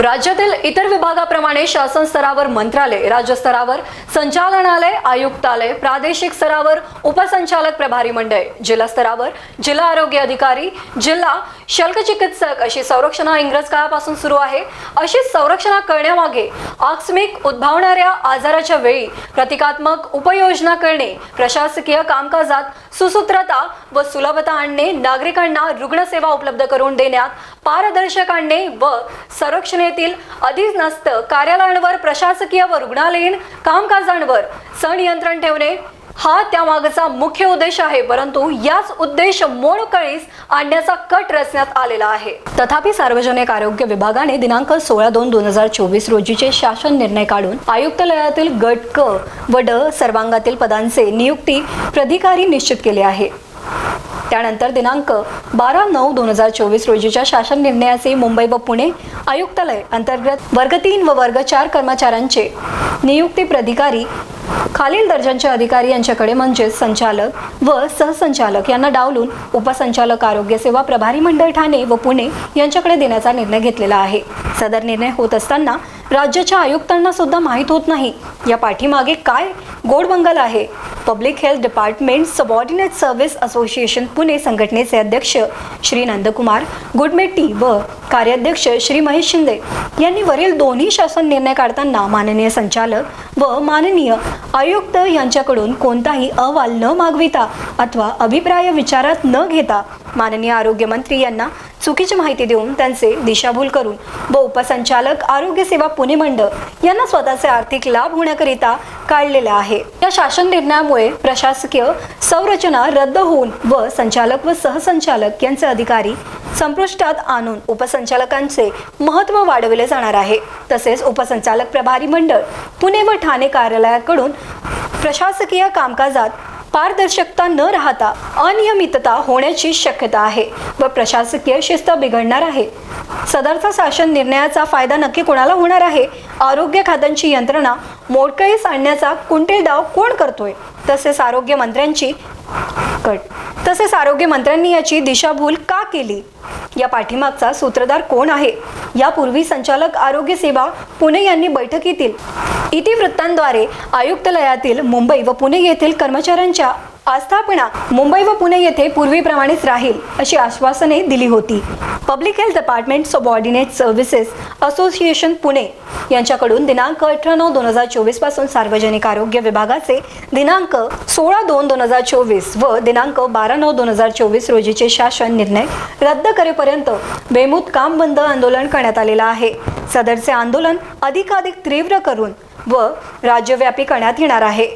राज्यातील इतर विभागाप्रमाणे शासन स्तरावर मंत्रालय राज्य स्तरावर संचालनालय आयुक्तालय प्रादेशिक स्तरावर उपसंचालक प्रभारी मंडळ जिल्हा स्तरावर जिल्हा आरोग्य अधिकारी जिल्हा शल्क चिकित्सक अशी संरक्षणा इंग्रज काळापासून सुरू आहे. अशी संरक्षणा करण्यामागे आकस्मिक उद्भवणाऱ्या आजाराच्या वेळी प्रतिकात्मक उपाययोजना करणे प्रशासकीय कामकाजात सुसूत्रता व सुलभता आणणे नागरिकांना रुग्णसेवा उपलब्ध करून देण्यात पारदर्शक आणणे व संरक्षणेतील अधीनस्थ कार्यालयांवर प्रशासकीय व रुग्णालयीन कामकाजांवर सनियंत्रण ठेवणे हा त्यामागचा मुख्य उद्देश आहे परंतु याच उद्देश मोडकळीस आणण्याचा कट रचण्यात आलेला आहे. तथापि सार्वजनिक आरोग्य विभागाने दिनांक सोळा दोन दोन हजार चोवीस रोजीचे शासन निर्णय काढून आयुक्तालयातील गट क व ड सर्वांगातील पदांचे नियुक्ती प्राधिकारी निश्चित केले आहे. त्यानंतर दिनांक बारा नऊ दोन हजार चोवीस रोजीच्या शासन निर्णयाचे मुंबई व पुणे आयुक्तालय अंतर्गत वर्ग तीन व वर्ग चार कर्मचाऱ्यांचे नियुक्ती प्राधिकारी खालील दर्जांचे अधिकारी यांच्याकडे म्हणजेच संचालक व सहसंचालक यांना डावलून उपसंचालक आरोग्य सेवा प्रभारी मंडळ ठाणे व पुणे यांच्याकडे देण्याचा निर्णय घेतलेला आहे. सदर निर्णय होत असताना राज्याच्या आयुक्तांना सुद्धा माहीत होत नाही. या पाठीमागे काय गोडबंगल आहे? Public health department subordinate service association Pune संघटनेचे अध्यक्ष श्री नंदकुमार गुडमेट्टी व कार्याध्यक्ष श्री महेश शिंदे यांनी वरील दोन्ही शासन निर्णय काढताना माननीय संचालक व माननीय आयुक्त यांच्याकडून कोणताही अहवाल न मागविता अथवा अभिप्राय विचारात न घेता माननीय आरोग्यमंत्री यांना चुकीची माहिती देऊन त्यांचे दिशाभूल करून व उपसंचालक आरोग्य सेवा पुणे मंडळ यांना स्वतःचे आर्थिक लाभ होण्याकरिता काढलेला आहे. या शासन निर्णयामुळे प्रशासकीय संरचना रद्द होऊन व संचालक व सहसंचालक यांचे अधिकारी संपुष्टात आणून उपसंचालकांचे महत्त्व वाढविले जाणार आहे. तसेच उपसंचालक प्रभारी मंडळ पुणे व ठाणे कार्यालयाकडून प्रशासकीय कामकाजात पारदर्शकता न राहता अनियमितता होण्याची शक्यता आहे व प्रशासकीय शिस्त बिघडणार आहे. सदरचा शासन निर्णयाचा फायदा नक्की कोणाला होणार आहे? आरोग्य खात्यांची यंत्रणा मोडकळीस आणण्याचा कुंटील डाव कोण करतोय? तसेच आरोग्य मंत्र्यांची कट. तसेच आरोग्य मंत्र्यांनी याची दिशाभूल का केली? या पाठीमागचा सूत्रधार कोण आहे? यापूर्वी संचालक आरोग्य सेवा पुणे यांनी बैठकीतील इतिवृत्तांद्वारे आयुक्तालयातील मुंबई व पुणे येथील कर्मचाऱ्यांच्या आस्थापना मुंबई व पुणे येथे पूर्वीप्रमाणेच राहील अशी आश्वासने दिली होती. Public health department subordinate services association Pune यांच्याकडून दिनांक अठरा नऊ दोन हजार चोवीसपासून सार्वजनिक आरोग्य विभागाचे दिनांक सोळा दोन दोन हजार चोवीस व दिनांक बारा नऊ दोन हजार चोवीस रोजीचे शासन निर्णय रद्द करेपर्यंत बेमुद काम बंद आंदोलन करण्यात आलेलं आहे. सदरचे आंदोलन अधिकाधिक तीव्र करून व राज्यव्यापी करण्यात येणार आहे.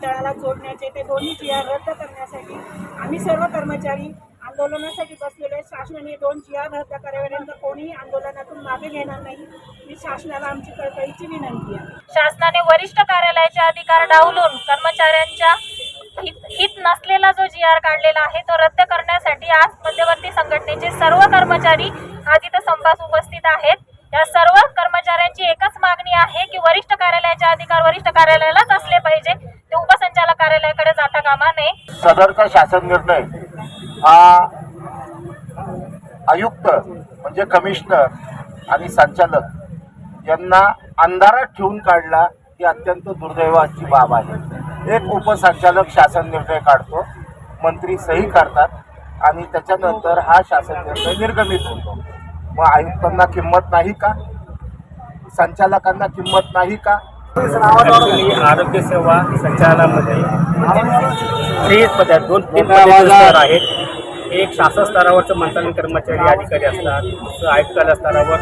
विमानतळाला जोडण्याचे ते दोन्ही जी आर रद्द करण्यासाठी आम्ही सर्व कर्मचारी आंदोलनासाठी बसलेले शासनाने दोन जी आर रद्द कराव्यानंतर कोणीही आंदोलनातून मागे घेणार नाही. ही शासनाला आमची कळकळीची विनंती आहे. शासनाने वरिष्ठ कार्यालयाचे अधिकार डावलून कर्मचाऱ्यांच्या हित हित नसलेला जो जी आर काढलेला आहे तो रद्द करण्यासाठी आज मध्यवर्ती संघटनेचे सर्व कर्मचारी आज इथं संपास उपस्थित आहेत. या सर्व कर्मचाऱ्यांची एकच मागणी आहे की वरिष्ठ कार्यालयाचे अधिकार वरिष्ठ कार्यालयालाच असले पाहिजे ते उपसंचालक कार्यालयाकडे जाता कामा नये सदरचा शासन निर्णय हा आयुक्त म्हणजे कमिशनर आणि संचालक यांना अंधारात ठेवून काढला ही अत्यंत दुर्दैवाची बाब आहे. एक उपसंचालक शासन निर्णय काढतो मंत्री सही करतात आणि त्याच्यानंतर हा शासन निर्णय निर्गमित होतो. मग आयुक्तांना किंमत नाही का? संचालकांना किंमत नाही का? आरोग्य सेवा संचालनामध्ये थ्री पद आहेत दोन तीन स्तर आहेत. एक शासन स्तरावरचं मंत्रालय कर्मचारी अधिकारी असतात आयुक्तालय स्तरावर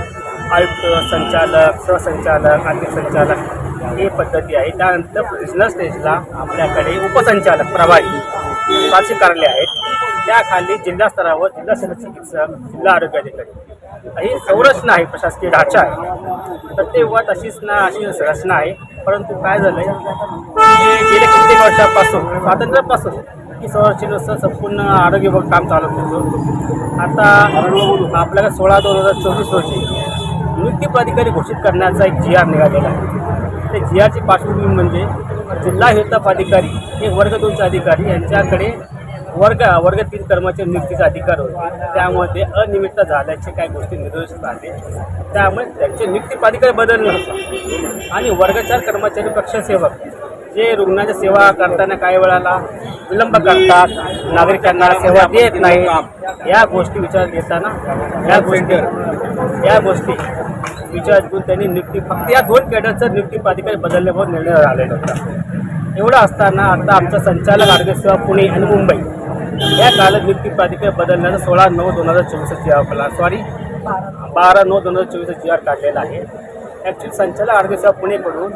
आयुक्त संचालक सहसंचालक आर्थिक संचालक ही पद्धती आहे त्यानंतर बिझनेस स्टेजला आपल्याकडे उपसंचालक प्रभारी प्राची कार्यालय आहेत. त्याखाली जिल्हा स्तरावर जिल्हा शल्य चिकित्सक जिल्हा आरोग्य अधिकारी. ही संरचना आहे प्रशासकीय ढाचा आहे. तर तेव्हा तशीच ना अशी रचना आहे. परंतु काय झालं आहे गेल्या कित्येक वर्षापासून स्वातंत्र्यापासून ही संरचनेचं संपूर्ण आरोग्य विभाग काम चालत होतं. आता आपल्याला सोळा दोन हजार चोवीस रोजी नियुक्ती प्राधिकारी घोषित करण्याचा एक जी आर निघालेला आहे. ते जी आरची पार्श्वभूमी म्हणजे जिल्हा हेल्थ अधिकारी हे वर्ग दोनचे अधिकारी यांच्याकडे वर्ग वर्ग तीन कर्मचारी नियुक्तीचा अधिकार होता. त्यामध्ये अनियमितता झाल्याचे काही गोष्टी निर्देशित राहते त्यामुळे त्यांचे नियुक्ती प्राधिकार बदलले होते. आणि वर्ग चार कर्मचारी पक्षसेवक जे रुग्णाच्या सेवा करताना काही वेळाला विलंब करतात नागरिकांना सेवा देत नाही या गोष्टी विचारात घेताना या गोष्टी या गोष्टी विचारात घेऊन त्यांनी नियुक्ती फक्त या दोन कॅडरचं नियुक्ती प्राधिकारी बदलण्यावर निर्णय झालेला होता. एवढं असताना आता आमचा संचालक आरोग्य सेवा पुणे आणि मुंबई या काळात नियुक्ती प्राधिकारी बदलण्याचा सोळा नऊ दोन हजार चोवीसचा जी आर सॉरी बारा नऊ दोन हजार चोवीसचा जी आर काढलेला आहे. ॲक्च्युली संचालक आरोग्य सेवा पुणेकडून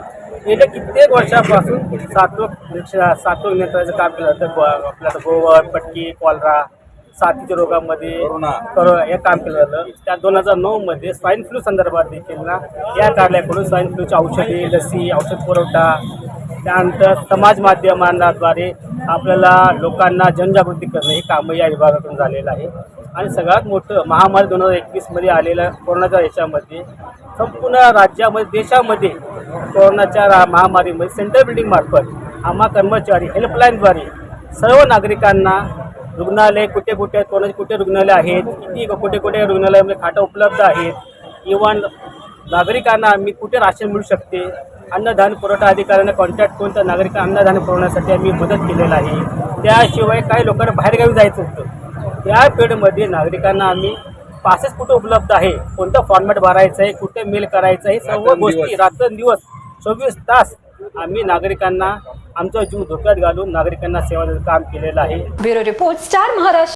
गेल्या कित्येक वर्षापासून सातवक सातवक नियंत्रणाचं काम केलं जातं. ब- आपलं गोवर पटकी कॉलरा साथीच्या रोगामध्ये करो हे काम केलं जातं. त्या दोन हजार नऊमध्ये स्वाईन फ्लू संदर्भात देखील ना या कार्यालयाकडून स्वाईन फ्लूची औषधी लसी औषध पुरवठा त्यानंतर समाज माध्यमांद्वारे आपल्याला लोकांना जनजागृती करणं हे कामं या विभागाकडून झालेलं आहे. आणि सगळ्यात मोठं महामारी दोन हजार एकवीसमध्ये आलेलं कोरोनाच्या याच्यामध्ये संपूर्ण राज्यामध्ये देशामध्ये कोरोनाच्या रा- महामारीमध्ये सेंट्रल बिल्डिंगमार्फत आम्हा कर्मचारी हेल्पलाईनद्वारे सर्व नागरिकांना रुग्णालय कुठे कुठे कोणाचे कुठे रुग्णालय आहेत किती कुठे कुठे रुग्णालयामध्ये खाटा उपलब्ध आहेत इव्हन नागरिकांना आम्ही कुठे राशन मिळू शकते अन्नधान्य पुरवठा अधिकाऱ्यांना कॉन्टॅक्ट करून त्या नागरिकांना अन्नधान्य पुरवण्यासाठी आम्ही मदत केलेलं आहे. त्याशिवाय काही लोकांना बाहेरगावी जायचं होतं. त्या पिरियडमध्ये नागरिकांना आम्ही पासेस कुठे उपलब्ध आहे कोणतं फॉर्मॅट भरायचं आहे कुठे मेल करायचं आहे सर्व गोष्टी रात्रंदिवस चोवीस तास आम्ही नागरिकांना आमचा जीव धोक्यात घालून नागरिकांना सेवा देण्याचं काम केलेलं आहे. Bureau report star Maharashtra.